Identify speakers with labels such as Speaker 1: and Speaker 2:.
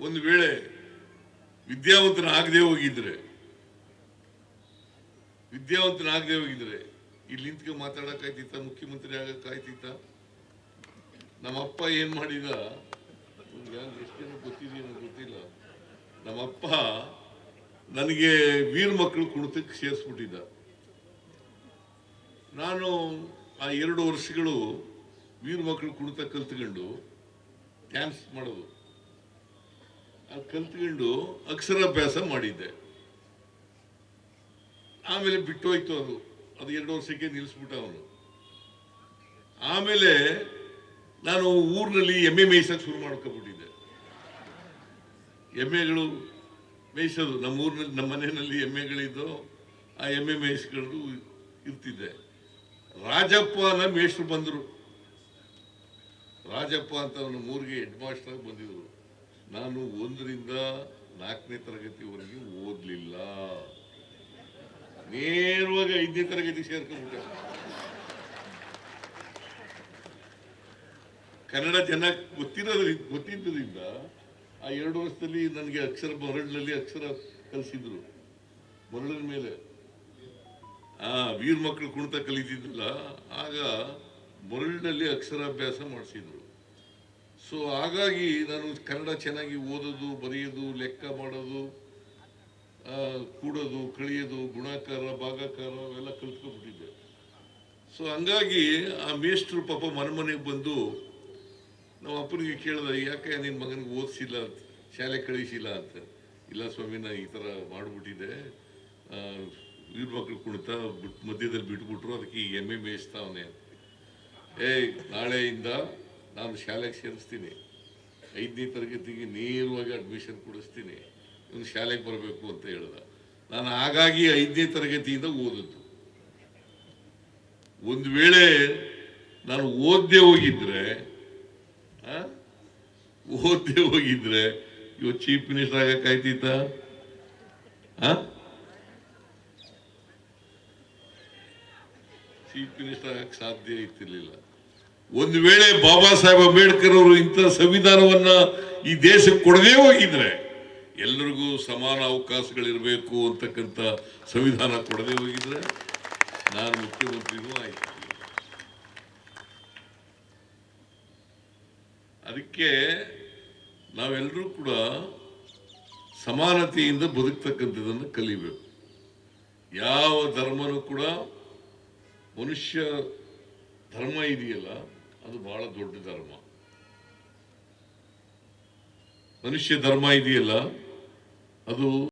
Speaker 1: ಒಂದು ವೇಳೆ ವಿದ್ಯಾವಂತನಾಗದೆ ಹೋಗಿದ್ರೆ ವಿದ್ಯಾವಂತನಾಗದೆ ಹೋಗಿದ್ರೆ, ಇಲ್ಲಿ ನಿಂತ್ಕೊಂಡು ಮಾತಾಡಕ್ಕಾಯ್ತಿತ್ತ, ಮುಖ್ಯಮಂತ್ರಿ ಆಗಕ್ಕಾಯ್ತಿತ್ತ? ನಮ್ಮಪ್ಪ ಏನ್ ಮಾಡಿದ? ಎಷ್ಟು ಜನ ಗೊತ್ತಿದೆಯೋ ಗೊತ್ತಿಲ್ಲ. ನಮ್ಮಪ್ಪ ನನಗೆ ವೀರ ಮಕ್ಕಳು ಕುಣಿತಕ್ಕೆ ಸೇರಿಸ್ಬಿಟ್ಟಿದ್ದ. ನಾನು ಆ ಎರಡು ವರ್ಷಗಳು ವೀರ ಮಕ್ಕಳು ಕುಣಿತ ಕಲ್ತ್ಕೊಂಡು ಡ್ಯಾನ್ಸ್ ಮಾಡೋದು. ಕಲ್ತ್ಕೊಂಡು ಅಕ್ಷರಾಭ್ಯಾಸ ಮಾಡಿದ್ದೆ. ಆಮೇಲೆ ಬಿಟ್ಟೋಯ್ತು ಅದು. ಅದು ಎರಡು ವರ್ಷಕ್ಕೆ ನಿಲ್ಲಿಸ್ಬಿಟ್ಟ ಅವನು. ಆಮೇಲೆ ನಾನು ಊರಿನಲ್ಲಿ ಎಮ್ಮೆ ಮೇಯ್ಸಕ್ಕೆ ಶುರು ಮಾಡ್ಕೊಬಿಟ್ಟಿದ್ದೆ. ಎಮ್ಮೆಗಳು ಮೇಯಿಸೋದು. ನಮ್ಮ ಊರಿನಲ್ಲಿ, ನಮ್ಮ ಮನೆಯಲ್ಲಿ ಎಮ್ಮೆಗಳಿದ್ದು, ಆ ಎಮ್ಮೆ ಮೇಯಿಸ್ಕೊಂಡು ಇರ್ತಿದ್ದೆ. ರಾಜಪ್ಪನ ಮೇಷ್ಟ್ರು ಬಂದರು. ರಾಜಪ್ಪ ಅಂತ ಅವನು ಮೂರಿಗೆ ಹೆಡ್ ಮಾಸ್ಟರ್ ಬಂದಿದ್ರು. ನಾನು ಒಂದರಿಂದ ನಾಲ್ಕನೇ ತರಗತಿವರೆಗೆ ಓದಲಿಲ್ಲ. ನೇರವಾಗಿ ಐದನೇ ತರಗತಿ ಸೇರ್ಕೊಂಡ್ಬಿಟ್ಟೆ. ಕನ್ನಡ ಜನ ಗೊತ್ತಿರೋದ್ರಿಂದ ಗೊತ್ತಿದ್ದರಿಂದ ಆ ಎರಡು ವರ್ಷದಲ್ಲಿ ನನಗೆ ಅಕ್ಷರ ಮರಳಿನಲ್ಲಿ ಅಕ್ಷರ ಕಲಿಸಿದ್ರು. ಮರಳಿನ ಮೇಲೆ. ಆ ವೀರ್ ಮಕ್ಕಳು ಕುಣಿತ ಕಲಿತಿದ್ರಲ್ಲ ಆಗ ಮರಳಿನಲ್ಲಿ ಅಕ್ಷರಾಭ್ಯಾಸ ಮಾಡಿಸಿದ್ರು. ಸೊ ಹಾಗಾಗಿ ನಾನು ಕನ್ನಡ ಚೆನ್ನಾಗಿ ಓದೋದು, ಬರೆಯೋದು, ಲೆಕ್ಕ ಮಾಡೋದು ಕೂಡೋದು, ಕಳಿಯೋದು, ಗುಣಾಕಾರ, ಭಾಗಾಕಾರ ಅವೆಲ್ಲ ಕಲ್ತ್ಕೊಂಡ್ಬಿಟ್ಟಿದ್ದೆ. ಸೊ ಹಂಗಾಗಿ ಆ ಮೇಷ್ಟ್ರು ಪಾಪ ಮನೆ ಮನೆಗೆ ಬಂದು ನಮ್ಮ ಅಪ್ಪನಿಗೆ ಕೇಳಿದೆ, ಯಾಕೆ ನಿನ್ನ ಮಗನಿಗೆ ಓದಿಸಿಲ್ಲ ಅಂತ, ಶಾಲೆ ಕಳಿಸಿಲ್ಲ ಅಂತ? ಇಲ್ಲ ಸ್ವಾಮಿ, ನಾನು ಈ ಥರ ಮಾಡಿಬಿಟ್ಟಿದ್ದೆ. ಇವ್ರ ಮಕ್ಳು ಕುಣಿತ, ಬಿಟ್ ಮಧ್ಯದಲ್ಲಿ ಬಿಟ್ಬಿಟ್ರು, ಅದಕ್ಕೆ ಈ ಎಮ್ಮೆ ಮೇಯಿಸ್ತಾವನೆ ಏಯ್, ನಾಳೆಯಿಂದ ನಾನು ಶಾಲೆಗೆ ಸೇರಿಸ್ತೀನಿ. ಐದನೇ ತರಗತಿಗೆ ನೇರವಾಗಿ ಅಡ್ಮಿಷನ್ ಕೊಡಿಸ್ತೀನಿ. ಇವನು ಶಾಲೆಗೆ ಬರಬೇಕು ಅಂತ ಹೇಳ್ದ. ನಾನು ಹಾಗಾಗಿ ಐದನೇ ತರಗತಿಯಿಂದ ಓದಿದ್ದು. ಒಂದು ವೇಳೆ ನಾನು ಓದ್ದೆ ಹೋಗಿದ್ರೆ? ಓದದೆ ಹೋಗಿದ್ರೆ ಇವತ್ತು ಚೀಫ್ ಮಿನಿಸ್ಟರ್ ಆಗಕ್ಕಾಯ್ತಿತ್ತ? ಚೀಫ್ ಮಿನಿಸ್ಟರ್ ಆಗಕ್ಕೆ ಸಾಧ್ಯ ಇರ್ತಿರ್ಲಿಲ್ಲ. ಒಂದು ವೇಳೆ ಬಾಬಾ ಸಾಹೇಬ್ ಅಂಬೇಡ್ಕರ್ ಅವರು ಇಂಥ ಸಂವಿಧಾನವನ್ನ ಈ ದೇಶಕ್ಕೆ ಕೊಡದೇ ಹೋಗಿದ್ರೆ ಎಲ್ಲರಿಗೂ ಸಮಾನ ಅವಕಾಶಗಳಿರಬೇಕು ಅಂತಕ್ಕಂಥ ಸಂವಿಧಾನ ಕೊಡದೇ ಹೋಗಿದ್ರೆ ನಾನು ಮುಖ್ಯಮಂತ್ರಿನೂ ಆಯ್ತು. ಅದಕ್ಕೆ ನಾವೆಲ್ಲರೂ ಕೂಡ ಸಮಾನತೆಯಿಂದ ಬದುಕ್ತಕ್ಕಂಥದ್ದನ್ನು ಕಲಿಬೇಕು. ಯಾವ ಧರ್ಮನೂ ಕೂಡ ಮನುಷ್ಯ ಧರ್ಮ ಇದೆಯಲ್ಲ ಅದು ಬಹಳ ದೊಡ್ಡ ಧರ್ಮ. ಮನುಷ್ಯ ಧರ್ಮ ಇದೆಯಲ್ಲ ಅದು